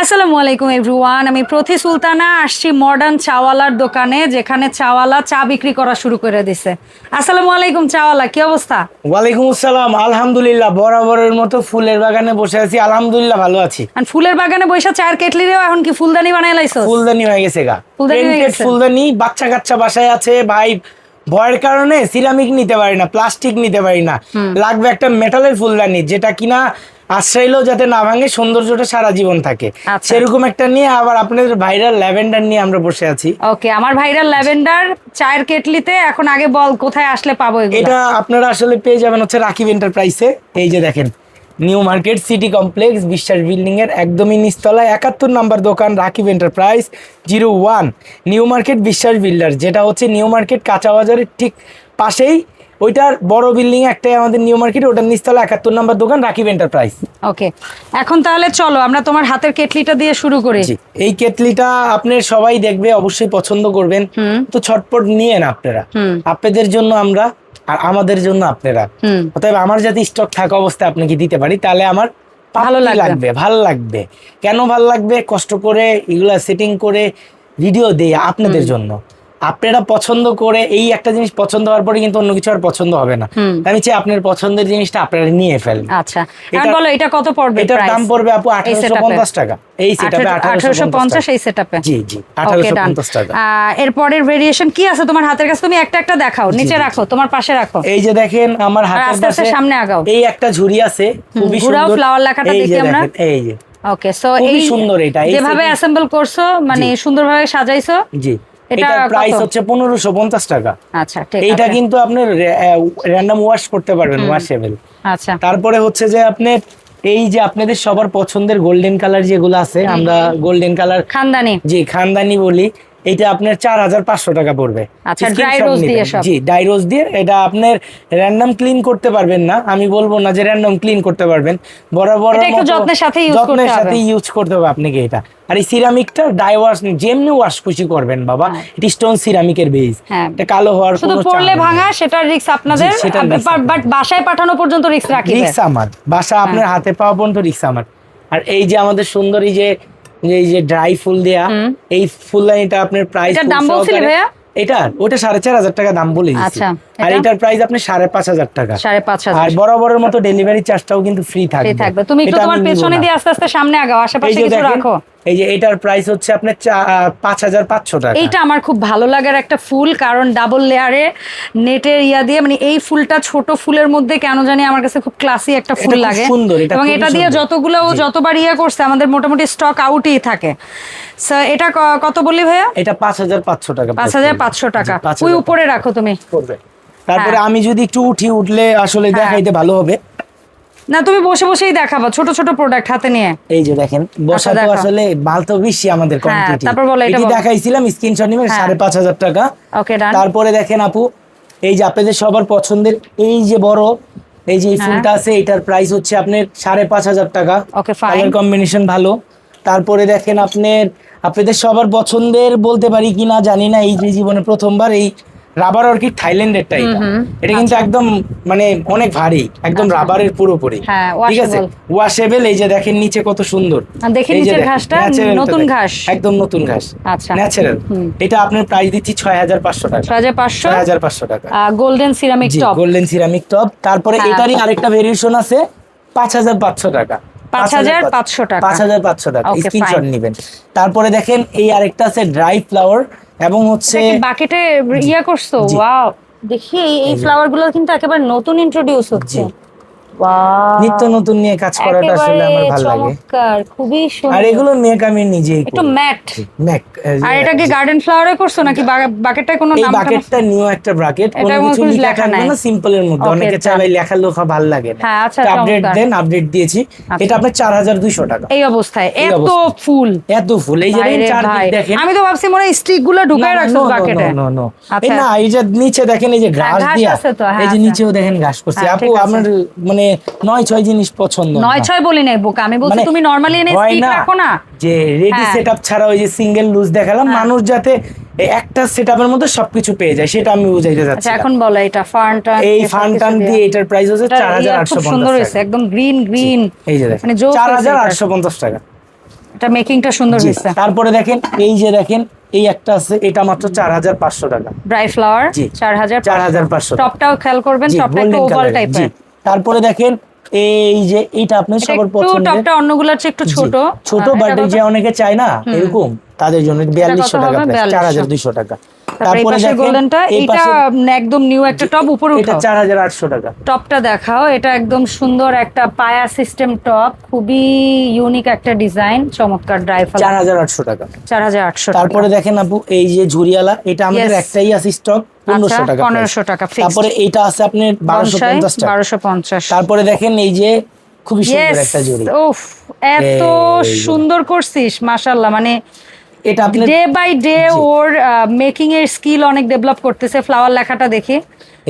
আসসালামু আলাইকুম এভরিওয়ান আমি প্রতি সুলতানা আসছি মডার্ন চাওয়ালার দোকানে যেখানে চাওয়ালা চা বিক্রি করা শুরু করে দিছে। আসসালামু আলাইকুম চাওয়ালা কি অবস্থা? ওয়ালাইকুম আসসালাম আলহামদুলিল্লাহ বরাবরের মতো ফুলের বাগানে বসে আছি আলহামদুলিল্লাহ ভালো আছি। আর ফুলের বাগানে বৈশা চায়ের কেটলিরেও এখন কি ফুলদানি বানাই লাইছো ফুলদানি হয়ে গেছে গা। ফুলদানি বাচ্চা কাচ্চা বাসায় আছে ভাই ভয়ের কারণে সিরামিক নিতে পারি না প্লাস্টিক নিতে পারি না। লাগবে একটা মেটালের ফুলদানি যেটা কিনা আশ্রয়লেও যাতে না ভাঙে সৌন্দর্যটা সারা জীবন থাকে। আচ্ছা। সেরকম একটা নিয়ে আবার আপনাদের ভাইরাল ল্যাভেন্ডার নিয়ে আমরা বসে আছি। ওকে আমার ভাইরাল ল্যাভেন্ডার চায়ের কেটলিতে এখন আগে বল কোথায় আসলে পাবো এগুলো? এটা আপনারা আসলে পেয়ে যাবেন হচ্ছে রাকিব এন্টারপ্রাইসে এই যে দেখেন New Market City Complex Biswas building এর একদমই নিচতলায় একাত্তর নাম্বার দোকান Rakib enterprise zero one. New Market Biswas builder যেটা হচ্ছে নিউ মার্কেট কাঁচা বাজারের ঠিক পাশেই ওইটার বড় বিল্ডিং একটাই আমাদের নিউ মার্কেট ওটার নিচতলা একাত্তর নম্বর দোকান রাকিব এন্টারপ্রাইজ ওকে এখন তাহলে চলো আমরা তোমার হাতের কেটলিটা দিয়ে শুরু করি। জি এই কেটলিটা আপনার সবাই দেখবে অবশ্যই পছন্দ করবেন। তো ছটপট নিয়েন আপনারা। আপনাদের জন্য আমরা আর আমাদের জন্য আপনারা। অতএব আমার যদি স্টক থাকা অবস্থায় আপনাকে দিতে পারি তাহলে আমার ভালো লাগবে। ভালো লাগবে। কেন ভালো লাগবে? কষ্ট করে এগুলা সেটিং করে ভিডিও দেই আপনাদের জন্য। আপনারা পছন্দ করে এই একটা জিনিস পছন্দ হওয়ার পরে কিন্তু অন্য কিছু আর পছন্দ হবে না। আমি চাই আপনার পছন্দের জিনিসটা আপনারা নিয়ে ফেলেন। আচ্ছা। এটা- বলো এটা কত পড়বে এটার দাম পড়বে আপু এই আঠারোশো setup-এ? পঞ্চাশ টাকা। এই আঠারোশো পঞ্চাশ এই সেটআপে জি জি আঠারোশো পঞ্চাশ টাকা। এরপরের ভেরিয়েশন কি আছে তোমার হাতের কাছে? তুমি একটা একটা দেখাও নিচে রাখো তোমার পাশে রাখো। এই যে দেখেন আমার হাতের আস্তে আস্তে সামনে আগাও। এই একটা ঝুড়ি আছে খুবই সুন্দর। flower লেখাটা দেখি আমরা। এই যে। ওকে সো এই সুন্দর এটা, যেভাবে অ্যাসেম্বল করছ মানে সুন্দরভাবে সাজাইছো জি। এটা প্রাইস হচ্ছে পনেরোশো পঞ্চাশ টাকা। আচ্ছা ঠিক আছে। কিন্তু আপনি র্যান্ডম ওয়াশ করতে পারবেন ওয়াশেবল আচ্ছা। তারপরে হচ্ছে যে আপনি এই যে আপনাদের সবার পছন্দের গোল্ডেন কালার যেগুলো আছে আমরা গোল্ডেন কালার খানদানি। জি খানদানি বলি। এটা আপনার চার হাজার পাঁচশো টাকা পড়বে। আচ্ছা। জি ডাই রোজ দিয়ে এটা আপনার র্যান্ডম ক্লিন করতে পারবেন না। আমি বলব না যে র্যান্ডম ক্লিন করতে পারবেন। বরাবর যত্নের সাথে ইউজ করতে হবে। আপনাকে এটা। আর এই সিরামিকটা ডাই ওয়াশ যেমনি ওয়াশ খুশি করবেন বাবা এটা স্টোন সিরামিকের বেস হ্যাঁ। এটা কালো হওয়ার কোনো পড়লে চান্স নেই। ভাঙা সেটার রিস্ক আপনাদের। বাট বাসায় পাঠানো পর্যন্ত রিস্ক রাখি রিক্স আমার। বাসা আপনার হাতে পাওয়া পর্যন্ত রিক্স আমার। আর এই যে আমাদের সুন্দর যে এই যে ড্রাই ফুল দেয়া এই ফুলদানিটা আপনার প্রাইস দাম বলছিলেন ভাইয়া? এটা ওটা সাড়ে চার হাজার টাকা দাম বলে আচ্ছা, আর এটার প্রাইস আপনি সাড়ে পাঁচ হাজার টাকা। সাড়ে পাঁচ হাজার। আর বরাবরের মতো ডেলিভারি চার্জটাও কিন্তু ফ্রি থাকবে। ফ্রি থাকবে। তুমি একটু তোমার পেছনে দিয়ে আস্তে আস্তে সামনে আগাও আশেপাশে কিছু রাখো। এই যে এটার প্রাইস হচ্ছে আপনার পাঁচ হাজার পাঁচশো টাকা। এইটা আমার খুব ভালো লাগার একটা ফুল কারণ ডাবল লেয়ারে নেটের ইয়া দিয়ে মানে এই ফুলটা ছোট ফুলের মধ্যে কেন জানি আমার কাছে খুব ক্লাসি একটা ফুল লাগে। সুন্দর, এটা এবং এটা দিয়ে যতগুলো ও যতবার ইয়া করছে আমাদের মোটামুটি স্টক আউটই থাকে। So, এটা কত বললি ভাইয়া? এটা পাঁচ হাজার পাঁচশো টাকা পাঁচ হাজার পাঁচশো টাকা। ওই উপরে রাখো তুমি। পড়বে তারপরে হ্যাঁ। আমি যদি একটু উঠি উঠলে আসলে দেখাইতে ভালো হবে। না তুমি বসে বসেই দেখাবো ছোট ছোট প্রোডাক্ট হাতে নিয়ে। এই যে দেখেন বসা তো আসলে মাল তো বেশি আমাদের কোয়ান্টিটি তারপর বলো, এটা দেখাইছিলাম স্ক্রিনশট নিবেন হ্যাঁ। সাড়ে পাঁচ হাজার টাকা। ওকে ডান তারপরে দেখেন আপু এই যে আপনাদের সবার পছন্দের এই যে বড় এই যে হ্যাঁ। ফুলটা আছে এটার প্রাইস হচ্ছে আপনার সাড়ে পাঁচ হাজার টাকা। ওকে ফাইন কালার কম্বিনেশন ভালো। তারপরে দেখেন আপনার আপনাদের সবার পছন্দের বলতে পারি কিনা জানি না এই যে জীবনে প্রথমবার এই রাবার অর্কিড থাইল্যান্ডের টাইপ এটা কিন্তু একদম মানে অনেক ভারী একদম রাবারের পুরোপুরি। আচ্ছা। হ্যাঁ, ঠিক আছে। ওয়াশেবল এই যে দেখেন নিচে কত সুন্দর। আর দেখি এই যে নিচের দেখেন, ঘাসটা, নতুন ঘাস। একদম নতুন ঘাস। আচ্ছা। ন্যাচারাল এটা আপনার প্রাইস দিচ্ছি ছয় হাজার পাঁচশো টাকা। ছয় হাজার পাঁচশো? ছয় হাজার পাঁচশো টাকা। Golden ceramic top golden ceramic top তারপরে হ্যাঁ। এটারই আরেকটা ভেরিয়েশন আছে পাঁচ হাজার পাঁচশো টাকা। 5,500 টাকা। পাঁচ হাজার পাঁচশো টাকা স্ক্রিনশট. নিবেন। তারপরে দেখেন এই আরেকটা আছে ড্রাই ফ্লাওয়ার এবং হচ্ছে বাকেটে ইয়া করছ। ওয়াও দেখি এই- ফ্লাওয়ারগুলো কিন্তু একেবারে নতুন ইন্ট্রোডিউস হচ্ছে! নিত্য নতুন নিয়ে কাজ করাটা আসলে আমার ভালো লাগে। চমৎকার খুবই আর এগুলো মেক আমি নিজেই একটু। ম্যাট। আর এটা কি গার্ডেন ফ্লাওয়ারে করছ নাকি বাকেটটায় কোনো নাম বাকেটটা নিউ একটা এটার কোনো কিছু লেখা নাই। না সিম্পলের মধ্যে। অনেকে চায় ভাই লেখা লেখা ভালো লাগে না। হ্যাঁ, আচ্ছা, আপডেট দেন আপডেট দিয়েছি। আচ্ছা। এটা আপনার চার হাজার দুইশো টাকা। এই অবস্থায়। এত ফুল। এত ফুল। এই যে ভাই রে চারদিক দেখেন। আমি তো ভাবছি মনে স্টিকগুলো ঢুকায় রাখছো বাকেটে no. আচ্ছা। এই না এই যে নিচে দেখেন এই যে ঘাস ঘাস দিয়া। হ্যাঁ, এই যে নিচেও দেখেন ঘাস করছে হ্যাঁ, আপু আমার মানে নয় ছয় জিনিস পছন্দ নয় ছয় বলি নাই বোকা আমি বলছি মানে তুমি নরমালি এনে স্টিক রাখো না। যে রেডি হ্যাঁ। সেটআপ ছাড়া ওই যে সিঙ্গেল লুজ দেখালাম মানুষ যাতে একটা সেটআপের মধ্যে সবকিছু পেয়ে যায় সেটা আমি বুঝাইতে আচ্ছা যাচ্ছি এখন বলো এটা ফান্টা এই ফান টান দিয়ে এটার প্রাইস হচ্ছে চার হাজার আটশো খুব সুন্দর হয়েছে একদম গ্রিন গ্রিন এই যে দেখেন মানে। আটশো পঞ্চাশ টাকা। এটা মেকিংটা সুন্দর হয়েছে। তারপরে দেখেন এই যে দেখেন এই একটা আছে এটা মাত্র চার হাজার পাঁচশো টাকা। ড্রাই ফ্লাওয়ার জি। চার হাজার চার হাজার পাঁচশো টপটাও খেয়াল করবেন টপটা একটু ওভাল টাইপের তারপরে দেখেন এই যে এটা আপনি সবার পছন্দের। টপটা অন্যগুলোর চেয়ে একটু ছোট। ছোট আহ, বাট যে অনেকে চায় না এরকম। তাদের জন্য বিয়াল্লিশশো টাকা চার হাজার দুইশো টাকা। তারপরে গোল্ডেনটা এটা একদম নিউ একটা টপ উপরে এটা উঠাও চার হাজার আটশো টাকা। টপটা দেখাও এটা একদম সুন্দর একটা পায়া সিস্টেম টপ খুবই ইউনিক একটা ডিজাইন চমৎকার ড্রাই টাকা। চার হাজার আটশো তারপরে দেখেন আপু এই যে ঝুরিয়ালা এটা আমাদের একটাই আছে স্টক পনেরোশো টাকা price। পনেরোশো টাকা তারপরে এইটা আছে আপনার বারোশো পঞ্চাশ টাকা। বারোশো পঞ্চাশ। তারপরে দেখেন এই যে খুবই সুন্দর একটা উফ এত সুন্দর করছিস মাশাল্লাহ মানে এটা আপনার ডে বাই ডে ওর মেকিং এর স্কিল অনেক ডেভেলপ করতেছে ফ্লাওয়ার লেখাটা দেখে।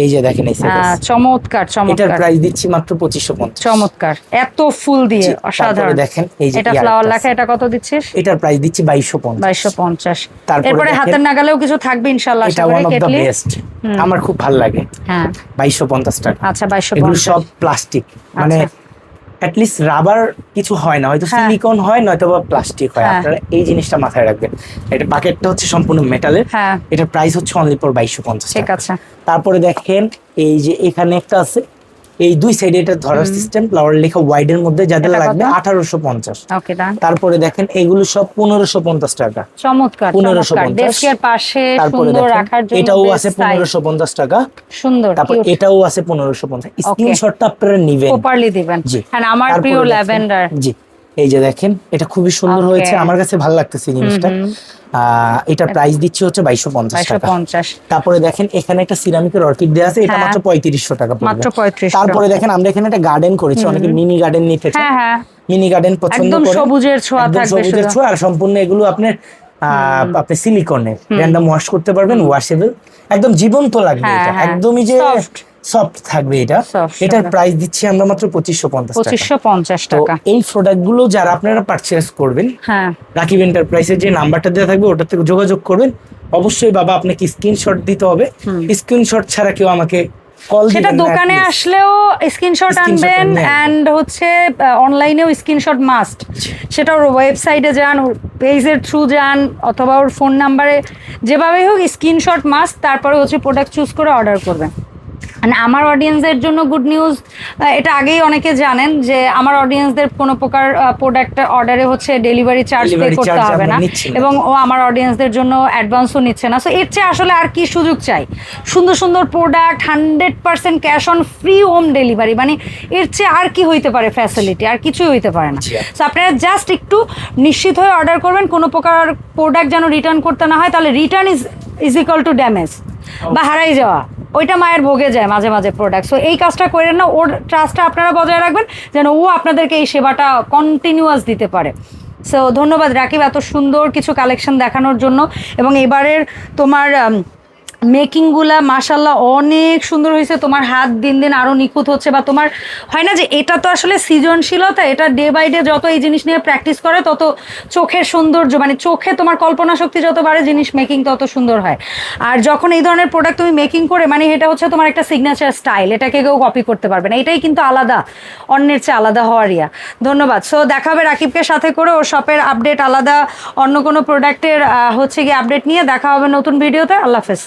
এই যে দেখেন এই আছে। চমৎকার এটার চমৎকার। প্রাইস দিচ্ছি মাত্র পঁচিশশো পঞ্চাশ। চমৎকার এত ফুল দিয়ে অসাধারণ। দেখেন এই যে এটা ফ্লাওয়ার লেখা এটা কত দিচ্ছিস? এটার প্রাইস দিচ্ছি বাইশশো পঞ্চাশ। বাইশশো পঞ্চাশ। তারপরে হাতের নাগালেও কিছু থাকবে ইনশাল্লাহ এটা ওয়ান অফ দ্য বেস্ট আমার খুব ভালো লাগে। হ্যাঁ। বাইশশো পঞ্চাশ টাকা। আচ্ছা বাইশশো এগুলো পঞ্চাশ। সব প্লাস্টিক মানে আচ্ছা। অ্যাটলিস্ট রাবার কিছু হয় না হয়তো হ্যাঁ। সিলিকন হয় নয়তো বা প্লাস্টিক হয়। হ্যাঁ। আপনারা এই জিনিসটা মাথায় রাখবেন। এটা বাকেটটা হচ্ছে সম্পূর্ণ মেটালের এটা এটার প্রাইস হচ্ছে অনলি পর বাইশশো পঞ্চাশ ঠিক আছে। তারপরে দেখেন এই যে এখানে একটা আছে এই দুই সাইডে এটা ধরার সিস্টেম ফ্লাওয়ার লেখা ওয়াইড এর মধ্যে যাদের লাগবে আঠারোশো পঞ্চাশ। তারপরে দেখেন এগুলো সব পনেরোশো পঞ্চাশ টাকা। চমৎকার 1550 চমৎকার। পাশে এটাও আছে পনেরোশো পঞ্চাশ টাকা। সুন্দর তারপর এটাও আছে পনেরোশো পঞ্চাশ। স্ক্রিনশটটা আপনারা নিবেন। প্রপারলি দিবেন। জি। আমার প্রিয় ল্যাভেন্ডার। জি। এই যে দেখেন এটা খুবই সুন্দর হয়েছে। আমার কাছে ভালো লাগতেছে জিনিসটা। এটার প্রাইস দিচ্ছি হচ্ছে বাইশশো পঞ্চাশ টাকা। তারপরে দেখেন এখানে একটা সিরামিকের অর্কিড দেওয়া আছে এটা হ্যাঁ। মাত্র পঁয়ত্রিশশো টাকা মাত্র 3500 তারপরে দেখেন আমরা এখানে একটা গার্ডেন করেছি অনেকে মিনি গার্ডেন নিতে চায়। হ্যাঁ হ্যাঁ। মিনি গার্ডেন পছন্দ করে। সবুজের ছোঁয়া থাকবে সবুজের ছোঁয়া আর সম্পূর্ণ এগুলো আপনার আহ, আপনি সিলিকনের র্যান্ডম ওয়াশ করতে পারবেন ওয়াশেবল একদম জীবন্ত লাগবে হ্যাঁ, এটা। হ্যাঁ। একদমই যে। সফট থাকবে এটা। এটার প্রাইস দিচ্ছি আমরা মাত্র পঁচিশশো পঞ্চাশ টাকা। পঁচিশশো পঞ্চাশ তো টাকা। এই প্রোডাক্টগুলো যারা আপনারা পারচেস করবেন হ্যাঁ। রাকিব এন্টারপ্রাইজের যে নাম্বারটা দেওয়া থাকবে ওটা থেকে যোগাযোগ করবেন। অবশ্যই বাবা আপনাকে স্ক্রিনশট দিতে হবে। স্ক্রিনশট ছাড়া কেউ আমাকে কল সেটা দোকানে আসলেও স্ক্রিনশট আনবেন আনবেন। অ্যান্ড হচ্ছে অনলাইনেও স্ক্রিনশট মাস্ট সেটা ওর ওয়েবসাইটে যান ওর পেজের থ্রু যান অথবা ওর ফোন নাম্বারে যেভাবেই হোক স্ক্রিনশট মাস্ট তারপরে হচ্ছে প্রোডাক্ট চুজ করে অর্ডার করবেন। মানে আমার অডিয়েন্সের জন্য গুড নিউজ এটা আগেই অনেকে জানেন যে আমার অডিয়েন্সদের কোনো প্রকার প্রোডাক্ট অর্ডারে হচ্ছে ডেলিভারি চার্জ পে করতে হবে না এবং ও আমার অডিয়েন্সদের জন্য অ্যাডভান্সও নিচ্ছে না। সো এর চেয়ে আসলে আর কি সুযোগ চাই? সুন্দর সুন্দর product hundred percent cash on free home delivery মানে এর চেয়ে আর কি হইতে পারে ফ্যাসিলিটি আর কিছুই হইতে পারে না। সো আপনারা জাস্ট একটু নিশ্চিত হয়ে অর্ডার করবেন কোনো প্রকার প্রোডাক্ট যেন রিটার্ন করতে না হয় তাহলে return is is equal to damage বা হারাই যাওয়া। ওইটা মায়ের ভোগে যায় মাঝে মাঝে প্রোডাক্ট সো এই কাজটা করে না, ওর ট্রাস্টটা আপনারা বজায় রাখবেন যেন ও আপনাদেরকে এই সেবাটা কন্টিনিউয়াস দিতে পারে। সো ধন্যবাদ রাকিব এত সুন্দর কিছু কালেকশন দেখানোর জন্য। এবং এবারের তোমার মেকিংগুলা মাশাল্লাহ অনেক সুন্দর হয়েছে। তোমার হাত দিন দিন আরও নিখুঁত হচ্ছে বা তোমার হয় না যে এটা তো আসলে সৃজনশীলতা, এটা ডে বাই ডে যত এই জিনিস নিয়ে প্র্যাকটিস করে, তত চোখের সৌন্দর্য মানে চোখে তোমার কল্পনা শক্তি যত বাড়ে, জিনিস মেকিং তত সুন্দর হয়। আর যখন এই ধরনের প্রোডাক্ট তুমি মেকিং করে মানে এটা হচ্ছে তোমার একটা সিগনেচার স্টাইল এটাকে কেউ কপি করতে পারবে না। এটাই কিন্তু আলাদা, অন্যের চেয়ে আলাদা হওয়ার ইয়া। ধন্যবাদ। সো দেখা হবে রাকিবকে সাথে করে ওর শপের আপডেট আলাদা, অন্য কোনো প্রোডাক্টের হচ্ছে গিয়ে আপডেট নিয়ে দেখা হবে নতুন ভিডিওতে আল্লাহ হাফেজ।